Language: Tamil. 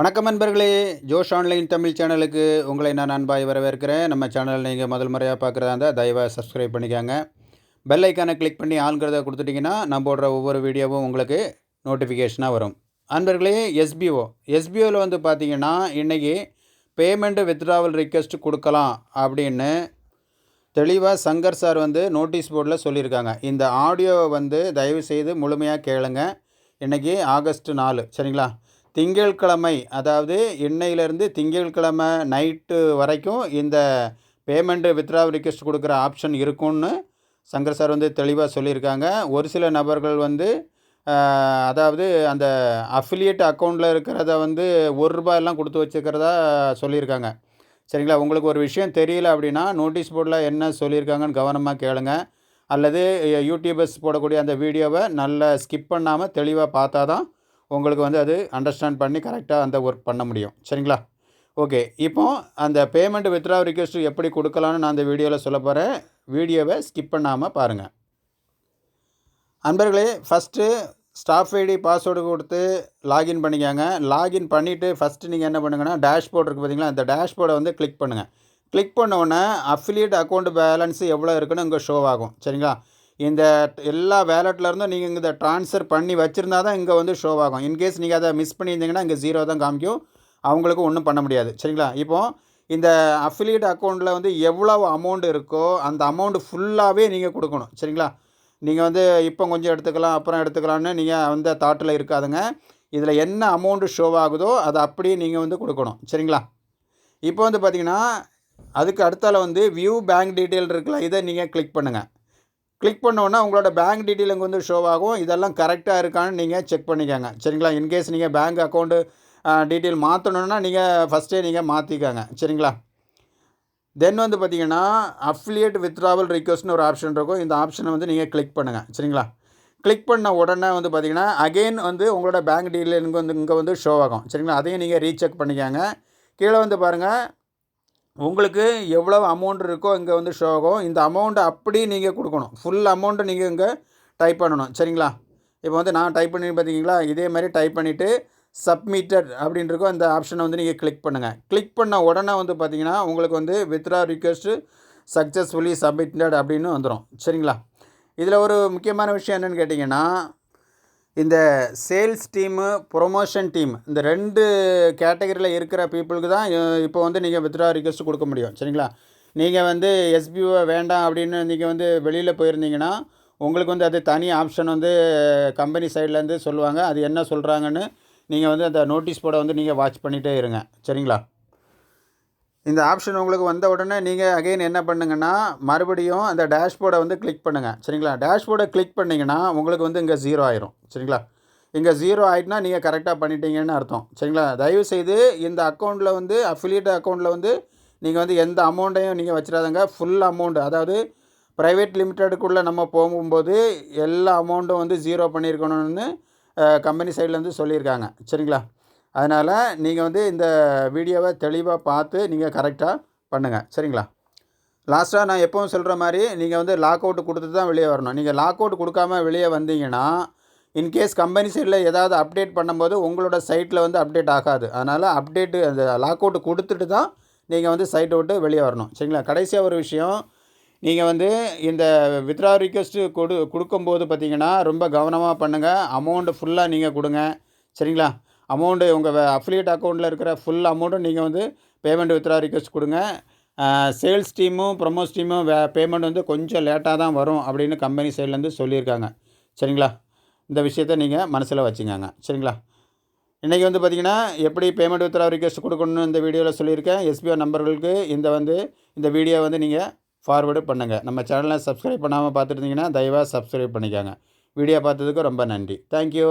வணக்கம் நண்பர்களே. ஜோஷ் ஆன்லைன் தமிழ் சேனலுக்கு உங்களை நான் அன்பாய் வரவேற்கிறேன். நம்ம சேனல் நீங்கள் முதல் முறையாக பார்க்குறதா இருந்தால் தயவாக சப்ஸ்கிரைப் பண்ணிக்கோங்க. பெல் ஐக்கானை கிளிக் பண்ணி ஆளுங்கிறத கொடுத்துட்டிங்கன்னா நான் போடுற ஒவ்வொரு வீடியோவும் உங்களுக்கு நோட்டிஃபிகேஷனாக வரும். அன்பர்களே எஸ்பிஓ எஸ்பிஓவில் வந்து பார்த்தீங்கன்னா இன்றைக்கி பேமெண்ட்டு வித்ட்ராவல் ரிக்வெஸ்ட் கொடுக்கலாம் அப்படின்னு தெளிவாக சங்கர் சார் வந்து நோட்டீஸ் போர்டில் சொல்லியிருக்காங்க. இந்த ஆடியோவை வந்து தயவு செய்து முழுமையாக கேளுங்க. இன்றைக்கி ஆகஸ்ட் நாலு. சரிங்களா? திங்கட்கிழமை அதாவது இன்னையிலேருந்து திங்கட்கிழமை நைட்டு வரைக்கும் இந்த பேமெண்ட்டு வித்ரா ரிக்வெஸ்ட் கொடுக்குற ஆப்ஷன் இருக்கும்னு சங்கர் சார் வந்து தெளிவாக சொல்லியிருக்காங்க. ஒரு சில நபர்கள் வந்து அதாவது அந்த அஃபிலியேட் அக்கௌண்ட்டில் இருக்கிறத வந்து ஒரு ரூபாயெல்லாம் கொடுத்து வச்சுக்கிறதா சொல்லியிருக்காங்க. சரிங்களா? உங்களுக்கு ஒரு விஷயம் தெரியல அப்படின்னா நோட்டீஸ் போர்டில் என்ன சொல்லியிருக்காங்கன்னு கவனமாக கேளுங்க. அல்லது யூடியூபர்ஸ் போடக்கூடிய அந்த வீடியோவை நல்லா ஸ்கிப் பண்ணாமல் தெளிவாக பார்த்தா தான் உங்களுக்கு வந்து அது அண்டர்ஸ்டாண்ட் பண்ணி கரெக்டாக அந்த ஒர்க் பண்ண முடியும். சரிங்களா? ஓகே இப்போ அந்த பேமெண்ட் வித்ரா ரிக்வெஸ்ட் எப்படி கொடுக்கலான்னு நான் அந்த வீடியோவில் சொல்ல போகிறேன் வீடியோவை ஸ்கிப் பண்ணாமல் பாருங்கள் அன்பர்களே ஃபஸ்ட்டு ஸ்டாஃப் ஐடி பாஸ்வேர்டு கொடுத்து லாகின் பண்ணிக்கோங்க. லாகின் பண்ணிவிட்டு ஃபஸ்ட்டு நீங்கள் என்ன பண்ணுங்கன்னா டேஷ்போர்ட் இருக்குது பார்த்தீங்களா அந்த டேஷ்போர்டை வந்து கிளிக் பண்ணுங்கள் கிளிக் பண்ண உடனே அஃபிலியேட் அக்கௌண்ட் பேலன்ஸ் எவ்வளோ இருக்குன்னு இங்கே ஷோ ஆகும். சரிங்களா? இந்த எல்லா வேலட்லேருந்தும் நீங்கள் இந்த ட்ரான்ஸ்ஃபர் பண்ணி வச்சுருந்தா தான் இங்கே வந்து ஷோ ஆகும். இன்கேஸ் நீங்கள் அதை மிஸ் பண்ணியிருந்தீங்கன்னா இங்கே ஜீரோ தான் காமிக்கும். அவங்களுக்கும் ஒன்றும் பண்ண முடியாது. சரிங்களா? இப்போது இந்த அஃபிலியேட் அக்கௌண்ட்டில் வந்து எவ்வளவு அமௌண்ட் இருக்கோ அந்த அமௌண்ட்டு ஃபுல்லாகவே நீங்கள் கொடுக்கணும். சரிங்களா? நீங்கள் வந்து இப்போ கொஞ்சம் எடுத்துக்கலாம் அப்புறம் எடுத்துக்கலாம்னு நீங்கள் அந்த தாட்டில் இருக்காதுங்க. இதில் என்ன அமௌண்ட்டு ஷோ ஆகுதோ அதை அப்படியே நீங்கள் வந்து கொடுக்கணும். சரிங்களா? இப்போ வந்து பார்த்தீங்கன்னா அதுக்கு அடுத்தால வந்து வியூ பேங்க் டீட்டெயில் இருக்குல்ல இதை நீங்கள் கிளிக் பண்ணுங்கள் கிளிக் பண்ணோன்னா உங்களோட பேங்க் டீட்டெயில் இங்கே வந்து ஷோ ஆகும். இதெல்லாம் கரெக்டாக இருக்கான்னு நீங்கள் செக் பண்ணிக்கோங்க. சரிங்களா? இன்கேஸ் நீங்கள் பேங்க் அக்கௌண்ட்டு டீட்டெயில் மாற்றணுன்னா நீங்கள் ஃபஸ்ட்டே நீங்கள் மாற்றிக்கோங்க சரிங்களா? தென் வந்து பார்த்தீங்கன்னா அஃபிலியேட் வித்ராவல் ரிக்வஸ்ட்னு ஒரு ஆப்ஷன் இருக்கும். இந்த ஆப்ஷனை வந்து நீங்கள் கிளிக் பண்ணுங்கள் சரிங்களா? கிளிக் பண்ண உடனே வந்து பார்த்தீங்கன்னா அகெயின் வந்து உங்களோட பேங்க் டீட்டெயில் இங்கே வந்து இங்கே வந்து ஷோ ஆகும். சரிங்களா? அதையும் நீங்கள் ரீசெக் பண்ணிக்கோங்க. கீழே வந்து பாருங்கள் உங்களுக்கு எவ்வளோ அமௌண்ட் இருக்கோ இங்கே வந்து ஷோ ஆகும். இந்த அமௌண்ட்டை அப்படி நீங்கள் கொடுக்கணும். ஃபுல் அமௌண்ட்டை நீங்கள் இங்கே டைப் பண்ணணும். சரிங்களா? இப்போ வந்து நான் டைப் பண்ணி பார்த்தீங்களா இதே மாதிரி டைப் பண்ணிவிட்டு சப்மிட்டட் அப்படின்றக்கோ அந்த ஆப்ஷனை வந்து நீங்கள் கிளிக் பண்ணுங்கள் கிளிக் பண்ண உடனே வந்து பார்த்தீங்கன்னா உங்களுக்கு வந்து வித்ரா ரிக்வெஸ்ட்டு சக்ஸஸ்ஃபுல்லி சப்மிட்டட் அப்படின்னு வந்துடும் சரிங்களா? இதில் ஒரு முக்கியமான விஷயம் என்னென்னு கேட்டிங்கன்னா இந்த சேல்ஸ் டீமு ப்ரொமோஷன் டீம் இந்த ரெண்டு கேட்டகரியில் இருக்கிற பீப்புளுக்கு தான் இப்போ வந்து நீங்கள் வித்ரா ரிக்வெஸ்ட் கொடுக்க முடியும். சரிங்களா? நீங்கள் வந்து எஸ்பிஓ வேண்டாம் அப்படின்னு நீங்கள் வந்து வெளியில் போயிருந்தீங்கன்னா உங்களுக்கு வந்து அது தனி ஆப்ஷன் வந்து கம்பெனி சைட்லேருந்து சொல்லுவாங்க. அது என்ன சொல்கிறாங்கன்னு நீங்கள் வந்து அந்த நோட்டீஸ் போர்டை வந்து நீங்கள் வாட்ச் பண்ணிகிட்டே இருங்க. சரிங்களா? இந்த ஆப்ஷன் உங்களுக்கு வந்த உடனே நீங்கள் அகைன் என்ன பண்ணுங்கன்னா மறுபடியும் அந்த டேஷ்போர்டை வந்து கிளிக் பண்ணுங்கள் சரிங்களா? டேஷ்போர்டை கிளிக் பண்ணிங்கன்னா உங்களுக்கு வந்து இங்கே ஜீரோ ஆயிரும். சரிங்களா? இங்கே ஜீரோ ஆகிட்டுனா நீங்கள் கரெக்டாக பண்ணிட்டீங்கன்னு அர்த்தம். சரிங்களா? தயவு செய்து இந்த அக்கௌண்ட்டில் வந்து அஃபிலியேட் அக்கௌண்ட்டில் வந்து நீங்கள் வந்து எந்த அமௌண்ட்டையும் நீங்கள் வச்சிடாதங்க. ஃபுல் அமௌண்ட் அதாவது ப்ரைவேட் லிமிட்டெடுக்குள்ளே நம்ம போகும்போது எல்லா அமௌண்ட்டும் வந்து ஜீரோ பண்ணியிருக்கணும்னு கம்பெனி சைட்லேருந்து சொல்லியிருக்காங்க. சரிங்களா? அதனால் நீங்கள் வந்து இந்த வீடியோவை தெளிவாக பார்த்து நீங்கள் கரெக்டாக பண்ணுங்கள் சரிங்களா? லாஸ்ட்டாக நான் எப்பவும் சொல்கிற மாதிரி நீங்கள் வந்து லாக் அவுட் கொடுத்து தான் வெளியே வரணும். நீங்கள் லாக் அவுட் கொடுக்காம வெளியே வந்தீங்கன்னா இன்கேஸ் கம்பெனி சைடில் ஏதாவது அப்டேட் பண்ணும்போது உங்களோட சைட்டில் வந்து அப்டேட் ஆகாது. அதனால் அப்டேட்டு அந்த லாக் அவுட் கொடுத்துட்டு தான் நீங்கள் வந்து சைட்டை விட்டு வெளியே வரணும். சரிங்களா? கடைசியாக ஒரு விஷயம் நீங்கள் வந்து இந்த வித்ரா ரிக்வெஸ்ட்டு கொடு கொடுக்கும்போது பார்த்தீங்கன்னா ரொம்ப கவனமாக பண்ணுங்கள் அமௌண்ட்டு ஃபுல்லாக நீங்கள் கொடுங்க. சரிங்களா? அமௌண்ட்டு உங்கள் அஃபிலியேட் அக்கௌண்ட்டில் இருக்கிற ஃபுல் அமௌண்ட்டும் நீங்கள் வந்து பேமெண்ட் வித்ரா ரிக்வெஸ்ட் கொடுங்க. சேல்ஸ் டீமும் ப்ரொமோஸ் டீமும் வே பேமெண்ட் வந்து கொஞ்சம் லேட்டாக தான் வரும் அப்படின்னு கம்பெனி சைட்லேருந்து சொல்லியிருக்காங்க. சரிங்களா? இந்த விஷயத்த நீங்கள் மனசில் வச்சுக்கோங்க. சரிங்களா? இன்றைக்கி வந்து பார்த்தீங்கன்னா எப்படி பேமெண்ட் வித்ரா ரிக்வெஸ்ட் கொடுக்கணும்னு இந்த வீடியோவில் சொல்லியிருக்கேன். எஸ்பிஓ நம்பர்களுக்கு இந்த வந்து இந்த வீடியோ வந்து நீங்கள் ஃபார்வேர்டு பண்ணுங்கள் நம்ம சேனலை சப்ஸ்கிரைப் பண்ணாமல் பார்த்துருந்தீங்கன்னா தயவாக சப்ஸ்கிரைப் பண்ணிக்கோங்க. வீடியோ பார்த்ததுக்கு ரொம்ப நன்றி. தேங்க்யூ